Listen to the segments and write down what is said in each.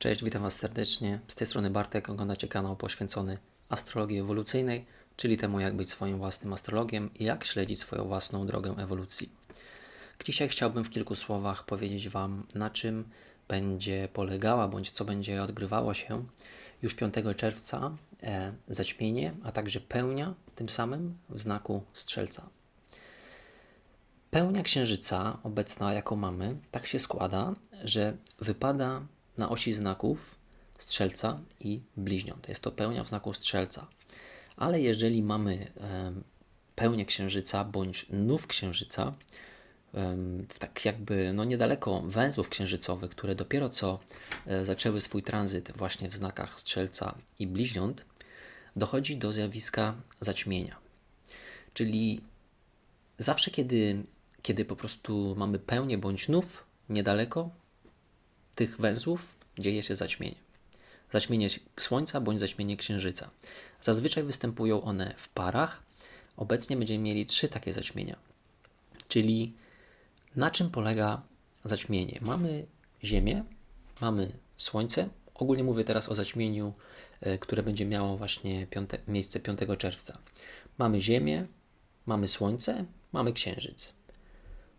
Cześć, witam Was serdecznie. Z tej strony Bartek, oglądacie kanał poświęcony astrologii ewolucyjnej, czyli temu jak być swoim własnym astrologiem i jak śledzić swoją własną drogę ewolucji. Dzisiaj chciałbym w kilku słowach powiedzieć Wam, na czym będzie polegała, bądź co będzie odgrywało się już 5 czerwca e, zaćmienie, a także pełnia tym samym w znaku strzelca. Pełnia księżyca, obecna jaką mamy, tak się składa, że wypada na osi znaków strzelca i bliźniąt. Jest to pełnia w znaku strzelca. Ale jeżeli mamy pełnię księżyca bądź nów księżyca, tak jakby no niedaleko węzłów księżycowych, które dopiero co e, zaczęły swój tranzyt właśnie w znakach strzelca i bliźniąt, dochodzi do zjawiska zaćmienia. Czyli zawsze, kiedy, kiedy po prostu mamy pełnię bądź nów niedaleko tych węzłów, dzieje się zaćmienie. Zaćmienie Słońca bądź zaćmienie Księżyca. Zazwyczaj występują one w parach. Obecnie będziemy mieli trzy takie zaćmienia. Czyli na czym polega zaćmienie? Mamy Ziemię, mamy Słońce. Ogólnie mówię teraz o zaćmieniu, e, które będzie miało właśnie piąte, miejsce 5 czerwca. Mamy Ziemię, mamy Słońce, mamy Księżyc.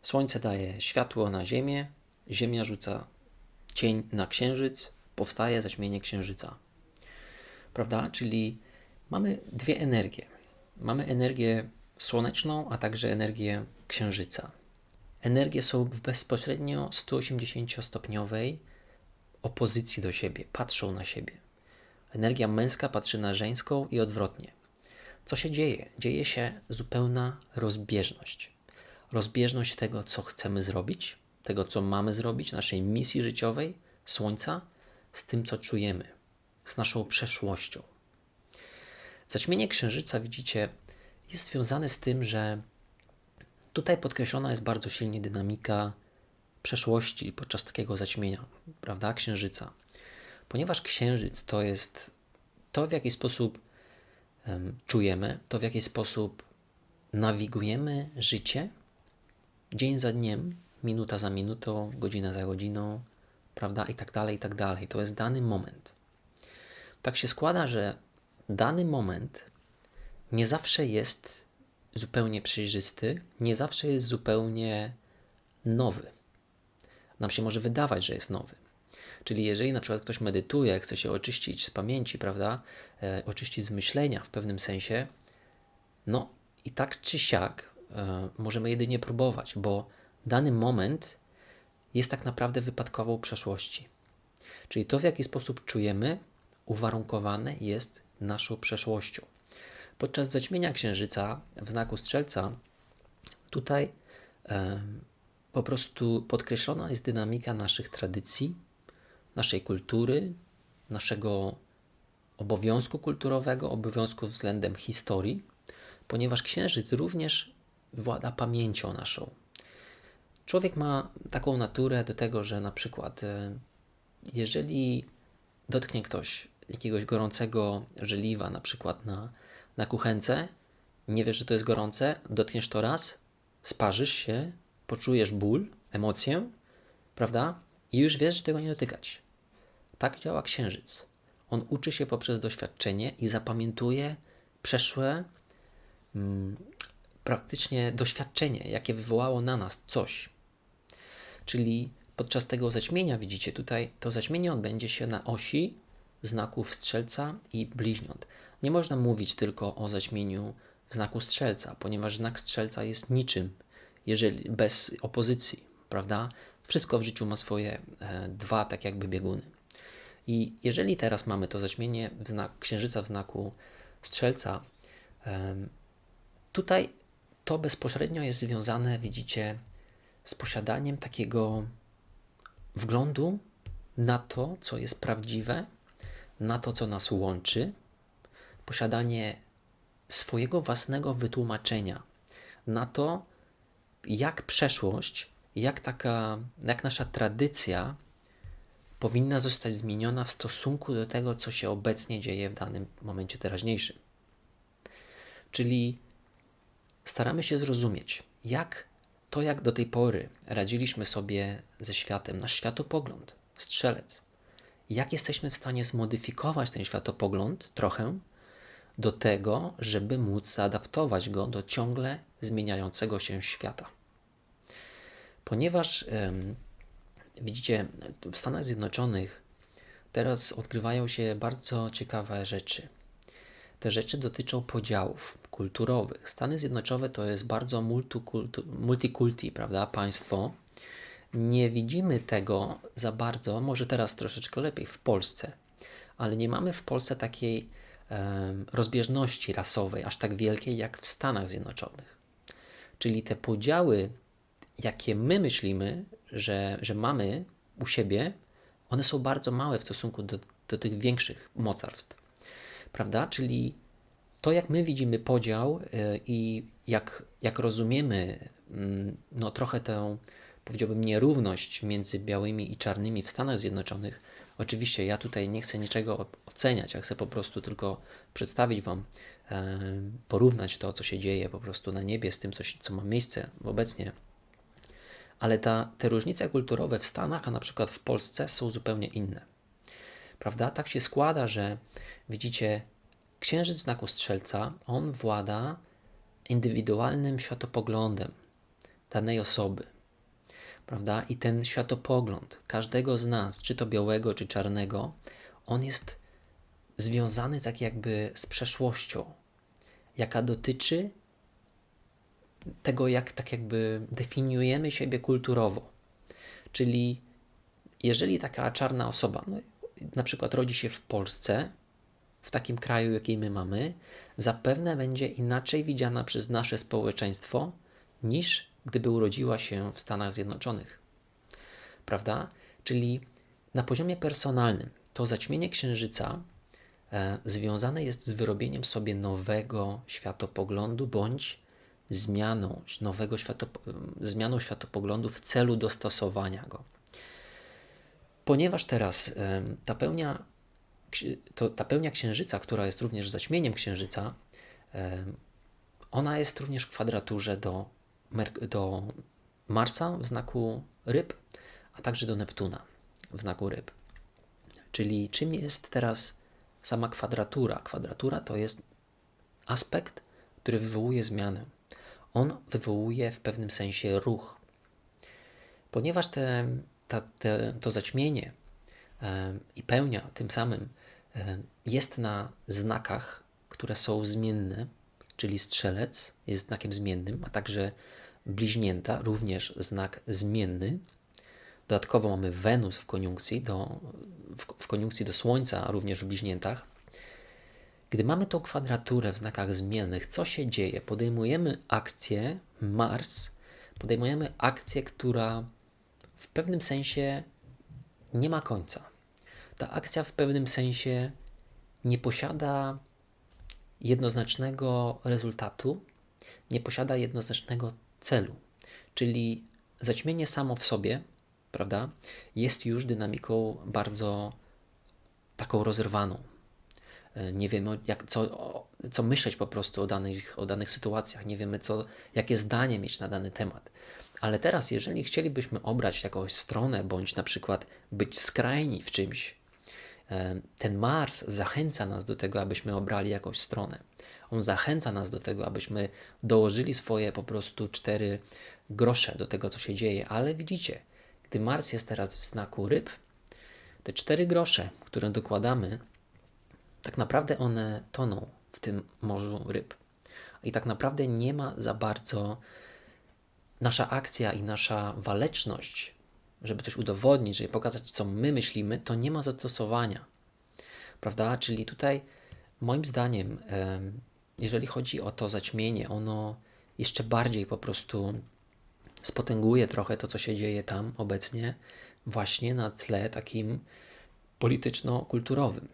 Słońce daje światło na Ziemię, Ziemia rzuca cień na Księżyc, powstaje zaćmienie Księżyca. Prawda? Czyli mamy dwie energie. Mamy energię słoneczną, a także energię Księżyca. Energie są w bezpośrednio 180-stopniowej opozycji do siebie, patrzą na siebie. Energia męska patrzy na żeńską i odwrotnie. Co się dzieje? Dzieje się zupełna rozbieżność. Rozbieżność tego, co chcemy zrobić, tego, co mamy zrobić, naszej misji życiowej, Słońca, z tym, co czujemy, z naszą przeszłością. Zaćmienie Księżyca, widzicie, jest związane z tym, że tutaj podkreślona jest bardzo silnie dynamika przeszłości podczas takiego zaćmienia, prawda, Księżyca. Ponieważ Księżyc to jest to, w jaki sposób um, czujemy, to w jaki sposób nawigujemy życie dzień za dniem, minuta za minutą, godzina za godziną, prawda, i tak dalej, i tak dalej. To jest dany moment. Tak się składa, że dany moment nie zawsze jest zupełnie przejrzysty, nie zawsze jest zupełnie nowy. Nam się może wydawać, że jest nowy. Czyli jeżeli na przykład ktoś medytuje, chce się oczyścić z pamięci, prawda, e, oczyścić z myślenia w pewnym sensie, no i tak czy siak e, możemy jedynie próbować, bo dany moment jest tak naprawdę wypadkową przeszłości. Czyli to, w jaki sposób czujemy, uwarunkowane jest naszą przeszłością. Podczas zaćmienia księżyca w znaku strzelca, tutaj e, po prostu podkreślona jest dynamika naszych tradycji, naszej kultury, naszego obowiązku kulturowego, obowiązku względem historii, ponieważ księżyc również włada pamięcią naszą. Człowiek ma taką naturę do tego, że na przykład, e, jeżeli dotknie ktoś jakiegoś gorącego żeliwa, na przykład na, na kuchence, nie wiesz, że to jest gorące, dotkniesz to raz, sparzysz się, poczujesz ból, emocję, prawda? I już wiesz, że tego nie dotykać. Tak działa księżyc. On uczy się poprzez doświadczenie i zapamiętuje przeszłe mm, praktycznie doświadczenie, jakie wywołało na nas coś. Czyli podczas tego zaćmienia, widzicie tutaj, to zaćmienie odbędzie się na osi znaków strzelca i bliźniąt. Nie można mówić tylko o zaćmieniu w znaku strzelca, ponieważ znak strzelca jest niczym, jeżeli bez opozycji, prawda? Wszystko w życiu ma swoje e, dwa, tak jakby bieguny. I jeżeli teraz mamy to zaćmienie w znak, księżyca w znaku strzelca, e, tutaj to bezpośrednio jest związane, widzicie, z posiadaniem takiego wglądu na to, co jest prawdziwe, na to, co nas łączy, posiadanie swojego własnego wytłumaczenia na to, jak przeszłość, jak taka, jak nasza tradycja powinna zostać zmieniona w stosunku do tego, co się obecnie dzieje w danym momencie teraźniejszym. Czyli staramy się zrozumieć, jak to, jak do tej pory radziliśmy sobie ze światem, nasz światopogląd, strzelec, jak jesteśmy w stanie zmodyfikować ten światopogląd trochę do tego, żeby móc zaadaptować go do ciągle zmieniającego się świata. Ponieważ widzicie, w Stanach Zjednoczonych teraz odkrywają się bardzo ciekawe rzeczy. Te rzeczy dotyczą podziałów kulturowych. Stany Zjednoczone to jest bardzo multikulti, prawda, państwo. Nie widzimy tego za bardzo, może teraz troszeczkę lepiej w Polsce, ale nie mamy w Polsce takiej rozbieżności rasowej aż tak wielkiej jak w Stanach Zjednoczonych. Czyli te podziały, jakie my myślimy, że, że mamy u siebie, one są bardzo małe w stosunku do, do tych większych mocarstw. Prawda? Czyli to, jak my widzimy podział e, i jak, jak rozumiemy mm, no, trochę tę, powiedziałbym, nierówność między białymi i czarnymi w Stanach Zjednoczonych, Oczywiście ja tutaj nie chcę niczego oceniać, ja chcę po prostu tylko przedstawić Wam, e, porównać to, co się dzieje po prostu na niebie z tym, co, co ma miejsce obecnie. Ale ta, te różnice kulturowe w Stanach, a na przykład w Polsce są zupełnie inne. Prawda? Tak się składa, że widzicie, księżyc w znaku strzelca, on włada indywidualnym światopoglądem danej osoby prawda? I ten światopogląd każdego z nas, czy to białego, czy czarnego, on jest związany tak jakby z przeszłością, jaka dotyczy tego, jak tak jakby definiujemy siebie kulturowo. Czyli jeżeli taka czarna osoba, no, na przykład rodzi się w Polsce, w takim kraju, jaki my mamy, zapewne będzie inaczej widziana przez nasze społeczeństwo niż gdyby urodziła się w Stanach Zjednoczonych. Prawda? Czyli na poziomie personalnym to zaćmienie księżyca e, związane jest z wyrobieniem sobie nowego światopoglądu bądź zmianą nowego światop zmianą światopoglądu w celu dostosowania go. Ponieważ teraz ta pełnia, to, ta pełnia księżyca, która jest również zaćmieniem księżyca, ona jest również w kwadraturze do do Marsa w znaku ryb, a także do Neptuna w znaku ryb. Czyli czym jest teraz sama kwadratura? Kwadratura to jest aspekt, który wywołuje zmianę. On wywołuje w pewnym sensie ruch. Ponieważ te, ta, te, to zaćmienie i pełnia tym samym jest na znakach, które są zmienne, czyli strzelec jest znakiem zmiennym, a także bliźnięta, również znak zmienny. Dodatkowo mamy Wenus w koniunkcji do, w, w koniunkcji do Słońca, również w bliźniętach. Gdy mamy tą kwadraturę w znakach zmiennych, co się dzieje? Podejmujemy akcję Mars, podejmujemy akcję, która w pewnym sensie nie ma końca. Ta akcja w pewnym sensie nie posiada jednoznacznego rezultatu, nie posiada jednoznacznego celu. Czyli zaćmienie samo w sobie, prawda, jest już dynamiką bardzo taką rozerwaną. E, nie wiemy, jak, co, co myśleć po prostu o danych, o danych sytuacjach, nie wiemy, co, jakie zdanie mieć na dany temat. Ale teraz, jeżeli chcielibyśmy obrać jakąś stronę, bądź na przykład być skrajni w czymś, e, ten Mars zachęca nas do tego, abyśmy obrali jakąś stronę. On zachęca nas do tego, abyśmy dołożyli swoje po prostu cztery grosze do tego, co się dzieje. Ale widzicie, gdy Mars jest teraz w znaku ryb, te cztery grosze, które dokładamy, tak naprawdę one toną w tym morzu ryb. I tak naprawdę nie ma za bardzo nasza akcja i nasza waleczność, żeby coś udowodnić, żeby pokazać, co my myślimy, to nie ma zastosowania. Prawda? Czyli tutaj, moim zdaniem, jeżeli chodzi o to zaćmienie, ono jeszcze bardziej po prostu spotęguje trochę to, co się dzieje tam obecnie, właśnie na tle takim polityczno-kulturowym.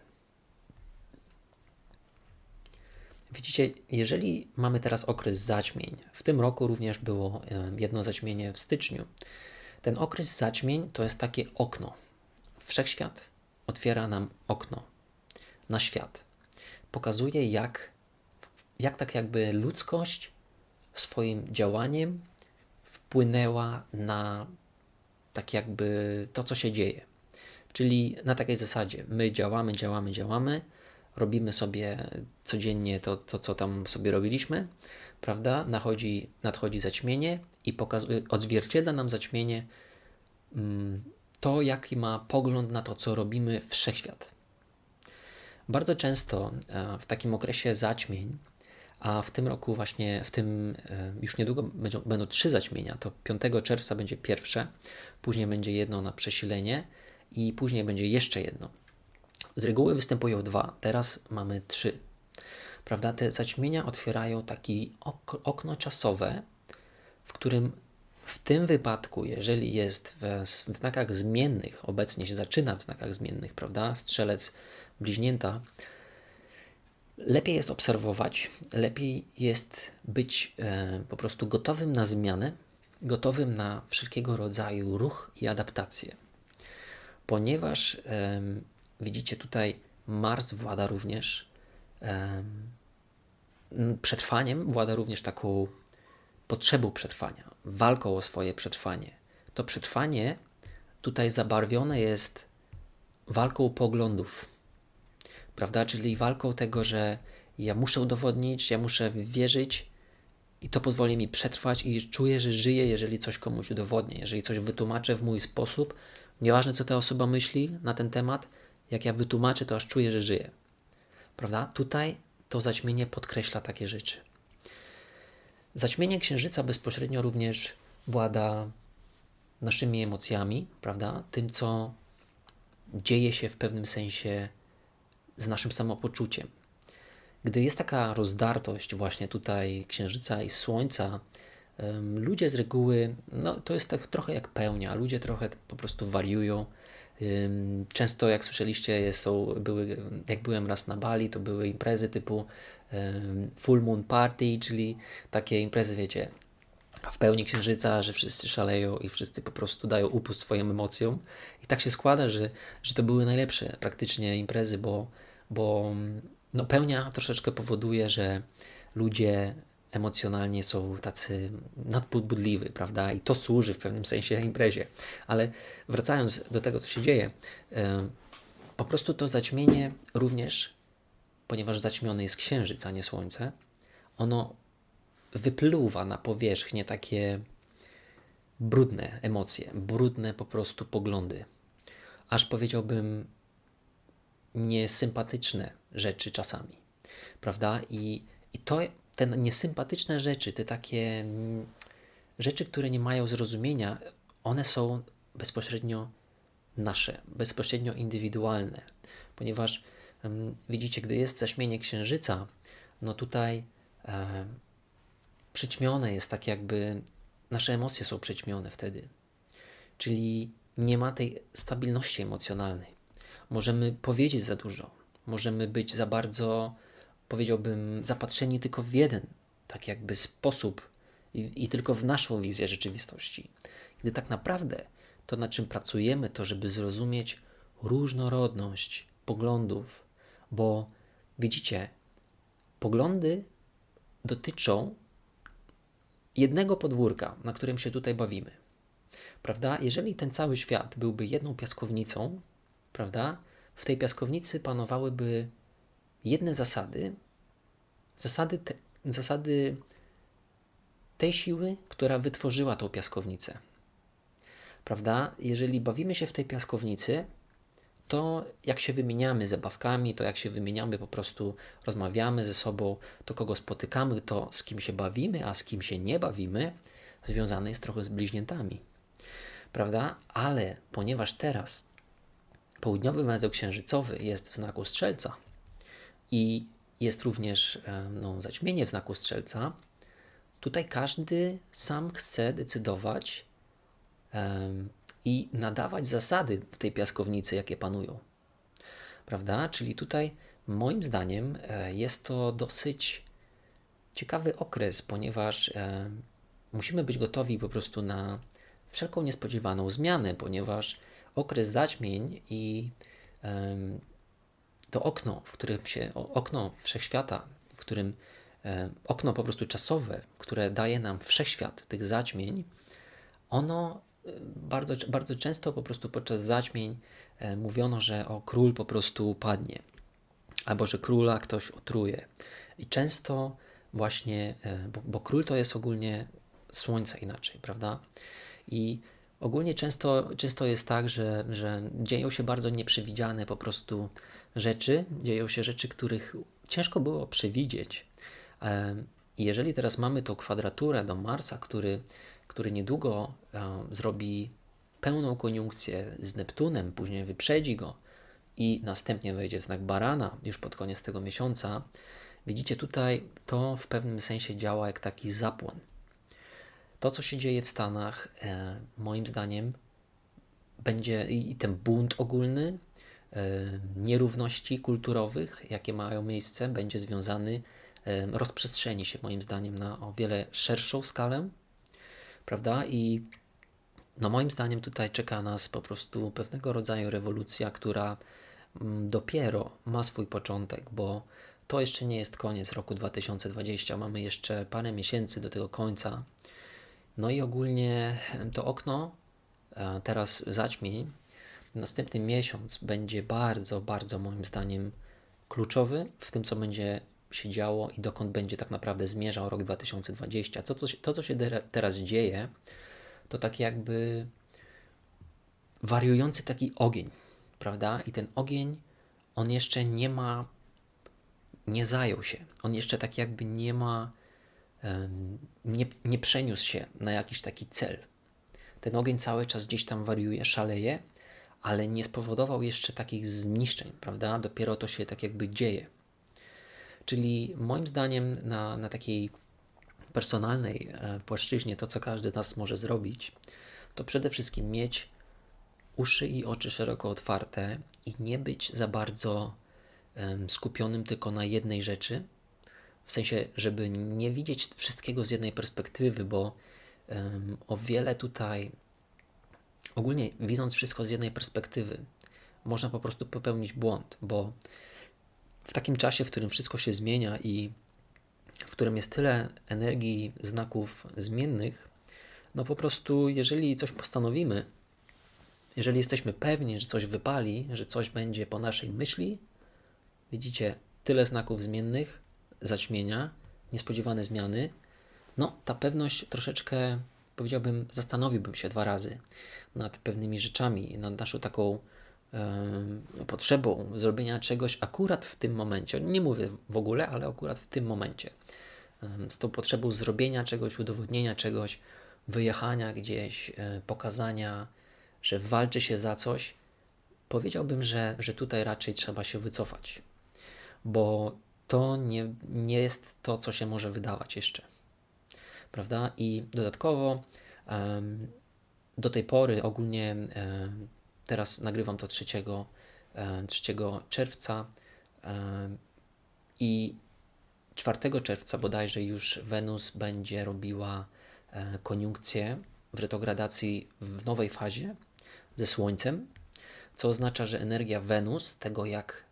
Widzicie, jeżeli mamy teraz okres zaćmień, w tym roku również było e, jedno zaćmienie w styczniu. Ten okres zaćmień to jest takie okno. Wszechświat otwiera nam okno na świat. Pokazuje, jak, jak tak jakby ludzkość swoim działaniem wpłynęła na tak jakby to, co się dzieje. Czyli na takiej zasadzie, my działamy, działamy, działamy, robimy sobie codziennie to, to co tam sobie robiliśmy, prawda? Nachodzi, nadchodzi zaćmienie i pokazuje, odzwierciedla nam zaćmienie mm, to, jaki ma pogląd na to, co robimy wszechświat. Bardzo często e, w takim okresie zaćmień, a w tym roku właśnie, w tym e, już niedługo będą, będą trzy zaćmienia, to 5 czerwca będzie pierwsze, później będzie jedno na przesilenie i później będzie jeszcze jedno. Z reguły występują dwa, teraz mamy trzy. Prawda? Te zaćmienia otwierają takie ok okno czasowe, w którym w tym wypadku, jeżeli jest w, w znakach zmiennych, obecnie się zaczyna w znakach zmiennych, prawda? Strzelec bliźnięta, lepiej jest obserwować, lepiej jest być e, po prostu gotowym na zmianę, gotowym na wszelkiego rodzaju ruch i adaptację. Ponieważ e, widzicie tutaj, Mars włada również e, przetrwaniem, włada również taką potrzebą przetrwania, walką o swoje przetrwanie. To przetrwanie tutaj zabarwione jest walką poglądów, prawda? Czyli walką tego, że ja muszę udowodnić, ja muszę wierzyć i to pozwoli mi przetrwać i czuję, że żyję, jeżeli coś komuś udowodnię, jeżeli coś wytłumaczę w mój sposób, nieważne co ta osoba myśli na ten temat, jak ja wytłumaczę, to aż czuję, że żyję. Prawda? Tutaj to zaćmienie podkreśla takie rzeczy. Zaćmienie księżyca bezpośrednio również włada naszymi emocjami, prawda? Tym, co dzieje się w pewnym sensie z naszym samopoczuciem. Gdy jest taka rozdartość właśnie tutaj księżyca i słońca, ludzie z reguły, no to jest tak trochę jak pełnia, ludzie trochę po prostu wariują. Często, jak słyszeliście, są, były, jak byłem raz na Bali, to były imprezy typu full moon party, czyli takie imprezy, wiecie, w pełni księżyca, że wszyscy szaleją i wszyscy po prostu dają upust swoim emocjom. I tak się składa, że, że to były najlepsze praktycznie imprezy, bo, bo no, pełnia troszeczkę powoduje, że ludzie emocjonalnie są tacy nadbudliwi, prawda? I to służy w pewnym sensie imprezie. Ale wracając do tego, co się dzieje, po prostu to zaćmienie również, ponieważ zaćmiony jest księżyc, a nie słońce, ono wypluwa na powierzchnię takie brudne emocje, brudne po prostu poglądy. Aż powiedziałbym niesympatyczne rzeczy czasami, prawda? I, i to, te niesympatyczne rzeczy, te takie mm, rzeczy, które nie mają zrozumienia, one są bezpośrednio nasze, bezpośrednio indywidualne, ponieważ um, widzicie, gdy jest zaśmienie księżyca, no tutaj e, przyćmione jest tak jakby nasze emocje są przyćmione wtedy. Czyli nie ma tej stabilności emocjonalnej. Możemy powiedzieć za dużo, możemy być za bardzo, powiedziałbym, zapatrzeni tylko w jeden, tak jakby sposób i, i tylko w naszą wizję rzeczywistości. Gdy tak naprawdę to, na czym pracujemy, to żeby zrozumieć różnorodność poglądów, bo widzicie, poglądy dotyczą jednego podwórka, na którym się tutaj bawimy. Prawda? Jeżeli ten cały świat byłby jedną piaskownicą, prawda? W tej piaskownicy panowałyby jedne zasady, zasady, te, zasady tej siły, która wytworzyła tą piaskownicę. Prawda? Jeżeli bawimy się w tej piaskownicy, to jak się wymieniamy zabawkami, to jak się wymieniamy, po prostu rozmawiamy ze sobą, to kogo spotykamy, to z kim się bawimy, a z kim się nie bawimy, związane jest trochę z bliźniętami. Prawda? Ale ponieważ teraz południowy węzeł księżycowy jest w znaku strzelca i jest również no, zaćmienie w znaku strzelca, tutaj każdy sam chce decydować, i nadawać zasady tej piaskownicy, jakie panują. Prawda? Czyli tutaj Moim zdaniem e, jest to dosyć ciekawy okres, ponieważ e, musimy być gotowi po prostu na wszelką niespodziewaną zmianę, ponieważ okres zaćmień i to okno, w którym się, okno wszechświata, w którym e, okno po prostu czasowe, które daje nam wszechświat tych zaćmień, ono e, bardzo, bardzo często po prostu podczas zaćmień e, mówiono, że o król po prostu upadnie, albo że króla ktoś otruje. I często właśnie, bo, bo król to jest ogólnie słońce inaczej, prawda? I ogólnie często, często jest tak, że, że dzieją się bardzo nieprzewidziane po prostu rzeczy, dzieją się rzeczy, których ciężko było przewidzieć. I jeżeli teraz mamy tą kwadraturę do Marsa, który, który niedługo zrobi pełną koniunkcję z Neptunem, później wyprzedzi go i następnie wejdzie w znak Barana już pod koniec tego miesiąca, widzicie tutaj to w pewnym sensie działa jak taki zapłon. To, co się dzieje w Stanach, e, moim zdaniem, będzie i ten bunt ogólny, e, nierówności kulturowych, jakie mają miejsce, będzie związany, e, rozprzestrzeni się moim zdaniem na o wiele szerszą skalę, prawda? I no moim zdaniem tutaj czeka nas po prostu pewnego rodzaju rewolucja, która mm, dopiero ma swój początek, bo to jeszcze nie jest koniec roku 2020, mamy jeszcze parę miesięcy do tego końca. No i ogólnie to okno e, teraz zaćmień. Następny miesiąc będzie bardzo, bardzo moim zdaniem kluczowy w tym, co będzie się działo i dokąd będzie tak naprawdę zmierzał rok 2020. Co, to, to co się teraz dzieje, to tak jakby wariujący taki ogień, prawda? I ten ogień, on jeszcze nie ma, nie zajął się. On jeszcze tak jakby nie ma nie, nie przeniósł się na jakiś taki cel. Ten ogień cały czas gdzieś tam wariuje, szaleje, ale nie spowodował jeszcze takich zniszczeń, prawda? Dopiero to się tak jakby dzieje. Czyli moim zdaniem na, na takiej personalnej e, płaszczyźnie to, co każdy z nas może zrobić, to przede wszystkim mieć uszy i oczy szeroko otwarte i nie być za bardzo um, skupionym tylko na jednej rzeczy, w sensie, żeby nie widzieć wszystkiego z jednej perspektywy, bo um, o wiele tutaj, ogólnie widząc wszystko z jednej perspektywy, można po prostu popełnić błąd, bo w takim czasie, w którym wszystko się zmienia i w którym jest tyle energii, znaków zmiennych, no po prostu, jeżeli coś postanowimy, jeżeli jesteśmy pewni, że coś wypali, że coś będzie po naszej myśli, widzicie, tyle znaków zmiennych, zaćmienia, niespodziewane zmiany, no ta pewność troszeczkę, powiedziałbym, zastanowiłbym się dwa razy nad pewnymi rzeczami, nad naszą taką potrzebą zrobienia czegoś akurat w tym momencie. Nie mówię w ogóle, ale akurat w tym momencie. Z tą potrzebą zrobienia czegoś, udowodnienia czegoś, wyjechania gdzieś, e, pokazania, że walczy się za coś, powiedziałbym, że, że tutaj raczej trzeba się wycofać. Bo to nie, nie jest to, co się może wydawać jeszcze. Prawda? I dodatkowo do tej pory ogólnie teraz nagrywam to 3, um, 3 czerwca i 4 czerwca bodajże już Wenus będzie robiła e, koniunkcję w retrogradacji w nowej fazie ze Słońcem, co oznacza, że energia Wenus, tego jak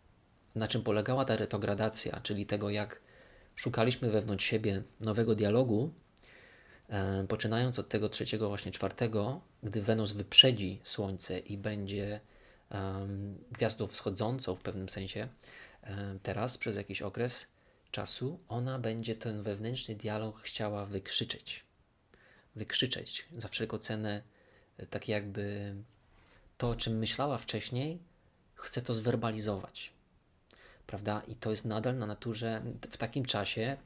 na czym polegała ta retrogradacja, czyli tego, jak szukaliśmy wewnątrz siebie nowego dialogu, poczynając od tego trzeciego, właśnie czwartego, gdy Wenus wyprzedzi Słońce i będzie gwiazdą wschodzącą w pewnym sensie, e, teraz przez jakiś okres czasu, ona będzie ten wewnętrzny dialog chciała wykrzyczeć. Wykrzyczeć za wszelką cenę, e, tak jakby to, o czym myślała wcześniej, chce to zwerbalizować prawda? I to jest nadal na naturze, w takim czasie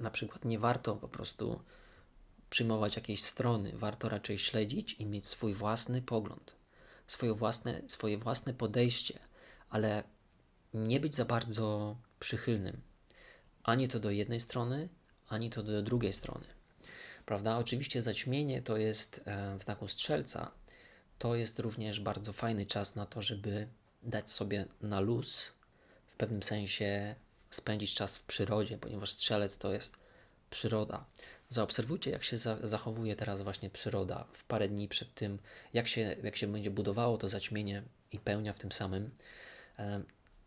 na przykład nie warto po prostu przyjmować jakiejś strony, warto raczej śledzić i mieć swój własny pogląd, swoje własne, swoje własne podejście, ale nie być za bardzo przychylnym ani to do jednej strony, ani to do drugiej strony. Prawda? Oczywiście zaćmienie to jest e, w znaku strzelca. To jest również bardzo fajny czas na to, żeby dać sobie na luz pewnym sensie spędzić czas w przyrodzie, ponieważ strzelec to jest przyroda. Zaobserwujcie, jak się za zachowuje teraz właśnie przyroda w parę dni przed tym, jak się, jak się będzie budowało to zaćmienie i pełnia w tym samym. E,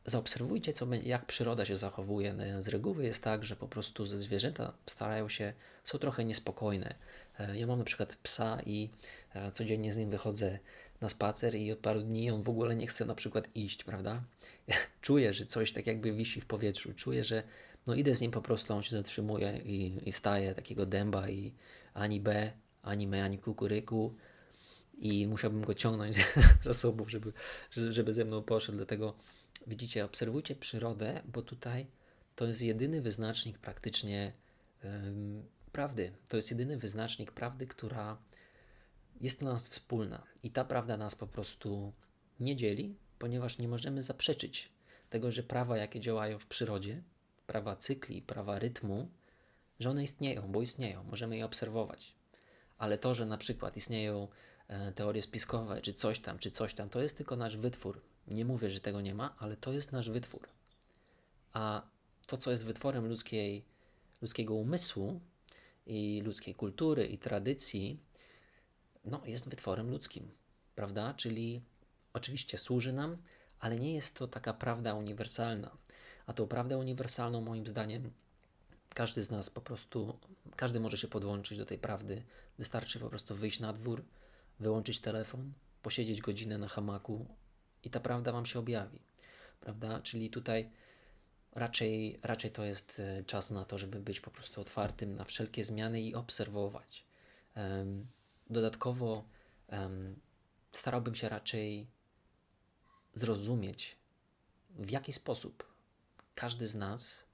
zaobserwujcie, co, jak przyroda się zachowuje. No, z reguły jest tak, że po prostu zwierzęta starają się, są trochę niespokojne. E, ja mam na przykład psa i e, codziennie z nim wychodzę na spacer i od paru dni on w ogóle nie chce na przykład iść, prawda? Czuję, że coś tak jakby wisi w powietrzu. Czuję, że no idę z nim po prostu, on się zatrzymuje i, i staje takiego dęba i ani B, ani me, ani kukuryku i musiałbym go ciągnąć za sobą, żeby, żeby ze mną poszedł. Dlatego widzicie, obserwujcie przyrodę, bo tutaj to jest jedyny wyznacznik praktycznie um, prawdy. To jest jedyny wyznacznik prawdy, która jest dla nas wspólna. I ta prawda nas po prostu nie dzieli, ponieważ nie możemy zaprzeczyć tego, że prawa, jakie działają w przyrodzie, prawa cykli, prawa rytmu, że one istnieją, bo istnieją, możemy je obserwować. Ale to, że na przykład istnieją e, teorie spiskowe, czy coś tam, czy coś tam, to jest tylko nasz wytwór. Nie mówię, że tego nie ma, ale to jest nasz wytwór. A to, co jest wytworem ludzkiej, ludzkiego umysłu i ludzkiej kultury i tradycji, no, jest wytworem ludzkim, prawda? Czyli oczywiście służy nam, ale nie jest to taka prawda uniwersalna. A tą prawdę uniwersalną, moim zdaniem, każdy z nas po prostu, każdy może się podłączyć do tej prawdy. Wystarczy po prostu wyjść na dwór, wyłączyć telefon, posiedzieć godzinę na hamaku i ta prawda Wam się objawi. Prawda? Czyli tutaj raczej, raczej to jest e, czas na to, żeby być po prostu otwartym na wszelkie zmiany i obserwować. Dodatkowo starałbym się raczej zrozumieć, w jaki sposób każdy z nas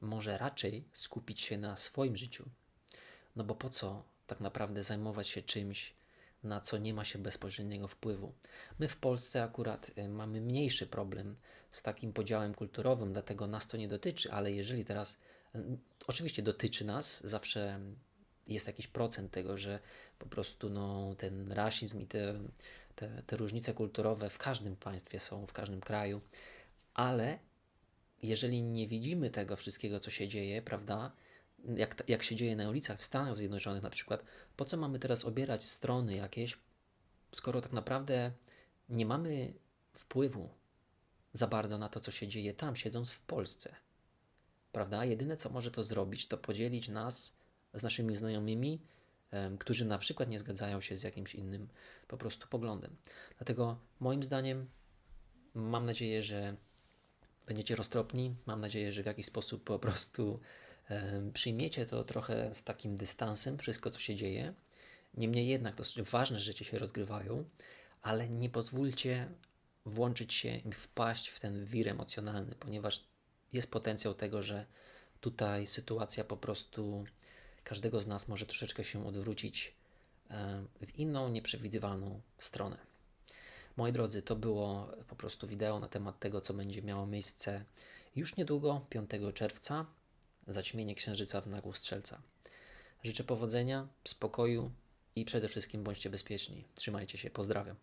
może raczej skupić się na swoim życiu. No bo po co tak naprawdę zajmować się czymś, na co nie ma się bezpośredniego wpływu. My w Polsce akurat y, mamy mniejszy problem z takim podziałem kulturowym, dlatego nas to nie dotyczy, ale jeżeli teraz, oczywiście dotyczy nas, zawsze jest jakiś procent tego, że po prostu no, ten rasizm i te, te, te różnice kulturowe w każdym państwie są, w każdym kraju, ale jeżeli nie widzimy tego wszystkiego, co się dzieje, prawda, jak, jak się dzieje na ulicach w Stanach Zjednoczonych na przykład, po co mamy teraz obierać strony jakieś, skoro tak naprawdę nie mamy wpływu za bardzo na to, co się dzieje tam, siedząc w Polsce. Prawda? Jedyne, co może to zrobić, to podzielić nas z naszymi znajomymi, którzy na przykład nie zgadzają się z jakimś innym po prostu poglądem. Dlatego moim zdaniem mam nadzieję, że będziecie roztropni. Mam nadzieję, że w jakiś sposób po prostu przyjmiecie to trochę z takim dystansem, wszystko co się dzieje. Niemniej jednak to ważne rzeczy się rozgrywają, ale nie pozwólcie włączyć się i wpaść w ten wir emocjonalny, ponieważ jest potencjał tego, że tutaj sytuacja po prostu każdego z nas może troszeczkę się odwrócić w inną, nieprzewidywalną stronę. Moi drodzy, to było po prostu wideo na temat tego, co będzie miało miejsce już niedługo, 5 czerwca, zaćmienie księżyca w nagłu strzelca. Życzę powodzenia, spokoju i przede wszystkim bądźcie bezpieczni. Trzymajcie się, pozdrawiam.